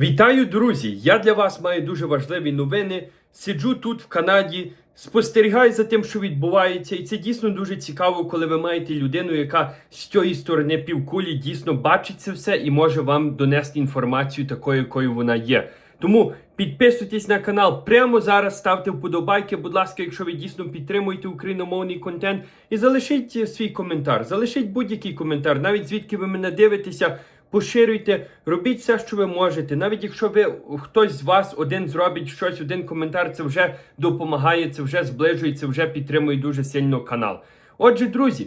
Вітаю, друзі! Я для вас маю дуже важливі новини. Сиджу тут в Канаді, спостерігаю за тим, що відбувається, і це дійсно дуже цікаво, коли ви маєте людину, яка з тієї сторони півкулі дійсно бачить це все і може вам донести інформацію такою, якою вона є. Тому підписуйтесь на канал прямо зараз, ставте вподобайки, будь ласка, якщо ви дійсно підтримуєте україномовний контент, і залишіть е, свій коментар, залишіть будь-який коментар, навіть звідки ви мене дивитеся. Поширюйте, робіть все, що ви можете. Навіть якщо ви хтось з вас один зробить щось, один коментар, це вже допомагає, це вже зближує, це вже підтримує дуже сильно канал. Отже, друзі,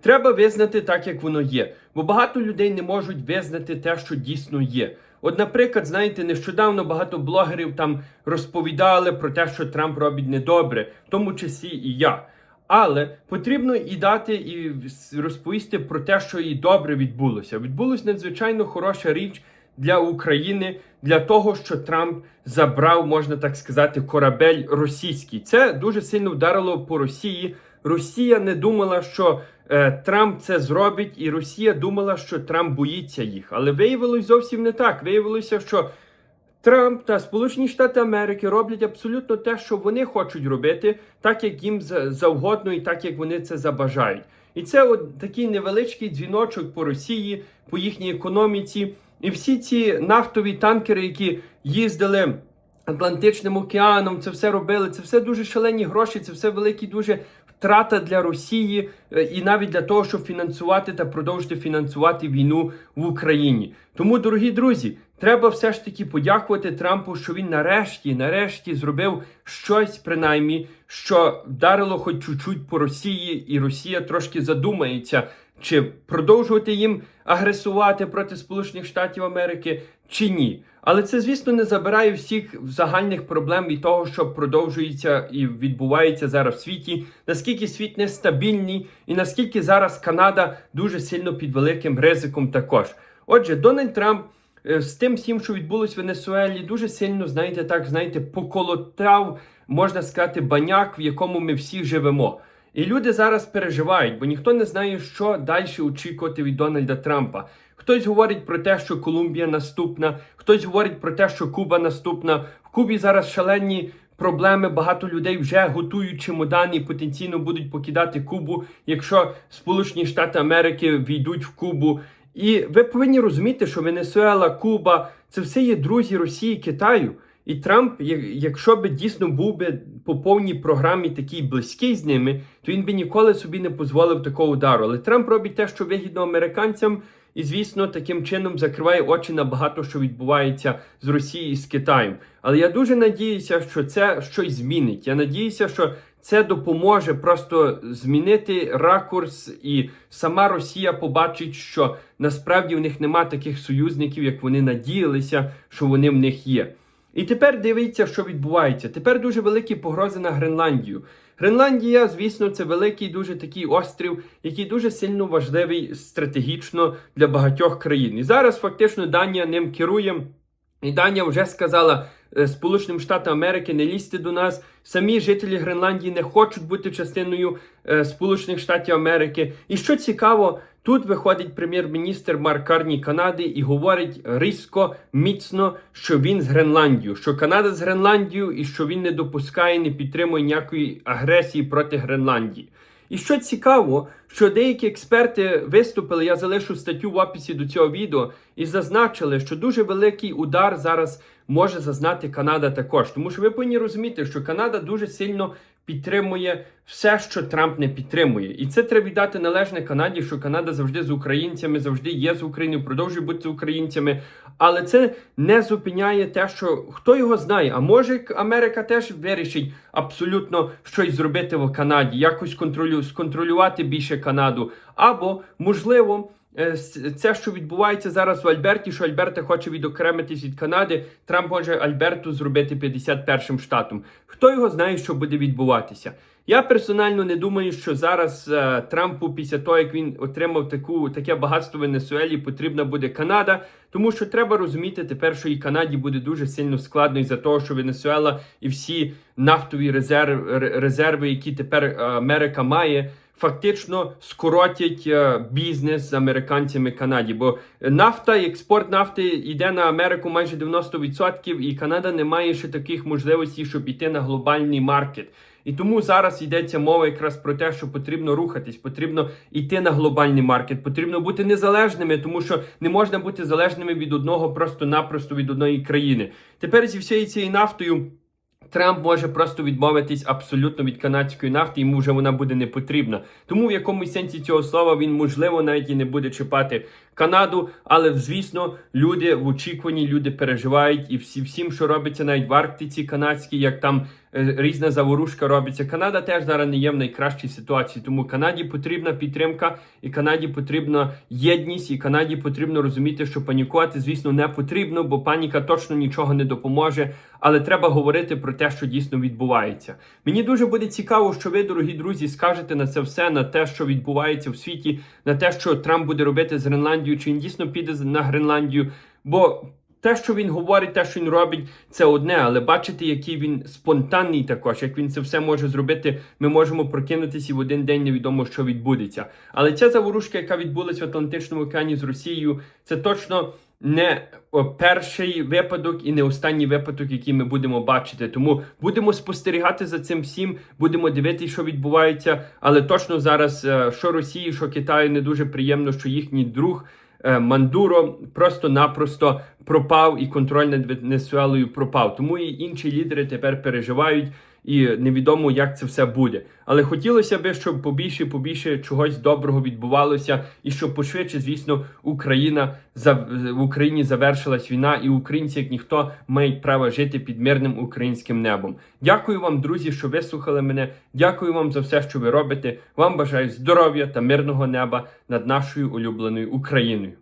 треба визнати так, як воно є. Бо багато людей не можуть визнати те, що дійсно є. От, наприклад, знаєте, нещодавно багато блогерів там розповідали про те, що Трамп робить недобре, в тому числі і я. Але потрібно і дати і розповісти про те, що і добре відбулося. Відбулася надзвичайно хороша річ для України, для того, що Трамп забрав, можна так сказати, корабель російський. Це дуже сильно вдарило по Росії. Росія не думала, що е, Трамп це зробить, і Росія думала, що Трамп боїться їх. Але виявилось зовсім не так. Виявилося, що Трамп та Сполучені Штати Америки роблять абсолютно те, що вони хочуть робити, так як їм за- завгодно і так як вони це забажають. І це от такий невеличкий дзвіночок по Росії, по їхній економіці. І всі ці нафтові танкери, які їздили Атлантичним океаном, це все робили. Це все дуже шалені гроші, це все великі дуже втрата для Росії е, і навіть для того, щоб фінансувати та продовжити фінансувати війну в Україні. Тому, дорогі друзі, треба все ж таки подякувати Трампу, що він нарешті, нарешті зробив щось, принаймні, що вдарило хоч чуть-чуть по Росії, і Росія трошки задумається, чи продовжувати їм агресувати проти Сполучених Штатів Америки, чи ні. Але це, звісно, не забирає всіх загальних проблем і того, що продовжується і відбувається зараз в світі, наскільки світ нестабільний, і наскільки зараз Канада дуже сильно під великим ризиком також. Отже, Дональд Трамп з тим всім, що відбулось в Венесуелі, дуже сильно, знаєте, так, знаєте, поколотав, можна сказати, баняк, в якому ми всі живемо. І люди зараз переживають, бо ніхто не знає, що далі очікувати від Дональда Трампа. Хтось говорить про те, що Колумбія наступна, хтось говорить про те, що Куба наступна. В Кубі зараз шалені проблеми. Багато людей вже готують чемодани і потенційно будуть покидати Кубу, якщо Сполучені Штати Америки війдуть в Кубу. І ви повинні розуміти, що Венесуела, Куба це все є друзі Росії, Китаю. І Трамп, якщо би дійсно був би по повній програмі такий близький з ними, то він би ніколи собі не дозволив такого удару. Але Трамп робить те, що вигідно американцям, і звісно, таким чином закриває очі на багато, що відбувається з Росією і з Китаєм. Але я дуже надіюся, що це щось змінить. Я надіюся, що це допоможе просто змінити ракурс, і сама Росія побачить, що насправді в них нема таких союзників, як вони надіялися, що вони в них є. І тепер дивіться, що відбувається. Тепер дуже великі погрози на Гренландію. Гренландія, звісно, це великий дуже такий острів, який дуже сильно важливий стратегічно для багатьох країн. І зараз фактично Данія ним керує. І Данія вже сказала Сполученим Штатам Америки не лізьте до нас. Самі жителі Гренландії не хочуть бути частиною е, Сполучених Штатів Америки. І що цікаво, тут виходить прем'єр-міністр Марк Карні Канади і говорить різко, міцно, що він з Гренландією, що Канада з Гренландією і що він не допускає, не підтримує ніякої агресії проти Гренландії. І що цікаво, що деякі експерти виступили, я залишу статтю в описі до цього відео, і зазначили, що дуже великий удар зараз може зазнати Канада також. Тому що ви повинні розуміти, що Канада дуже сильно підтримує все, що Трамп не підтримує. І це треба віддати належне Канаді, що Канада завжди з українцями, завжди є з Україною, продовжує бути українцями. Але це не зупиняє те, що хто його знає. А може Америка теж вирішить абсолютно щось зробити в Канаді, якось контролю, сконтролювати більше Канаду. Або можливо. Е, Це, що відбувається зараз в Альберті, що Альберта хоче відокремитись від Канади, Трамп може Альберту зробити 51-м штатом. Хто його знає, що буде відбуватися? Я персонально не думаю, що зараз е, Трампу, після того, як він отримав таку, таке багатство в Венесуелі, потрібна буде Канада, тому що треба розуміти тепер, що і Канаді буде дуже сильно складно із-за того, що Венесуела і всі нафтові резерв, резерви, які тепер е, Америка має, фактично скоротять е, бізнес з американцями Канаді. Бо нафта, експорт нафти йде на Америку майже 90%, і Канада не має ще таких можливостей, щоб йти на глобальний маркет. І тому зараз йдеться мова якраз про те, що потрібно рухатись, потрібно йти на глобальний маркет, потрібно бути незалежними, тому що не можна бути залежними від одного просто-напросто від одної країни. Тепер зі всією цією нафтою. Трамп може просто відмовитись абсолютно від канадської нафти, йому вже вона буде не потрібна. Тому в якомусь сенсі цього слова він можливо навіть і не буде чіпати Канаду. Але звісно, люди в очікуванні, люди переживають і всі всім, що робиться навіть в Арктиці канадській, як там різна заворушка робиться. Канада теж зараз не є в найкращій ситуації. Тому Канаді потрібна підтримка, і Канаді потрібна єдність, і Канаді потрібно розуміти, що панікувати, звісно, не потрібно, бо паніка точно нічого не допоможе. Але треба говорити про те, що дійсно відбувається. Мені дуже буде цікаво, що ви, дорогі друзі, скажете на це все, на те, що відбувається в світі, на те, що Трамп буде робити з Гренландією, чи він дійсно піде на Гренландію. Бо те, що він говорить, те, що він робить, це одне, але бачите, який він спонтанний також, як він це все може зробити, ми можемо прокинутися і в один день невідомо, що відбудеться. Але ця заворушка, яка відбулася в Атлантичному океані з Росією, це точно не перший випадок і не останній випадок, який ми будемо бачити. Тому будемо спостерігати за цим всім, будемо дивитися, що відбувається. Але точно зараз, е, що Росії, що Китаю, не дуже приємно, що їхній друг. Е, Мандуро просто-напросто пропав і контроль над Венесуелою пропав. Тому і інші лідери тепер переживають і невідомо, як це все буде. Але хотілося б, щоб побільше, побільше чогось доброго відбувалося, і щоб пошвидше, звісно, Україна в Україні завершилась війна, і українці, як ніхто, мають право жити під мирним українським небом. Дякую вам, друзі, що вислухали мене. Дякую вам за все, що ви робите. Вам бажаю здоров'я та мирного неба над нашою улюбленою Україною.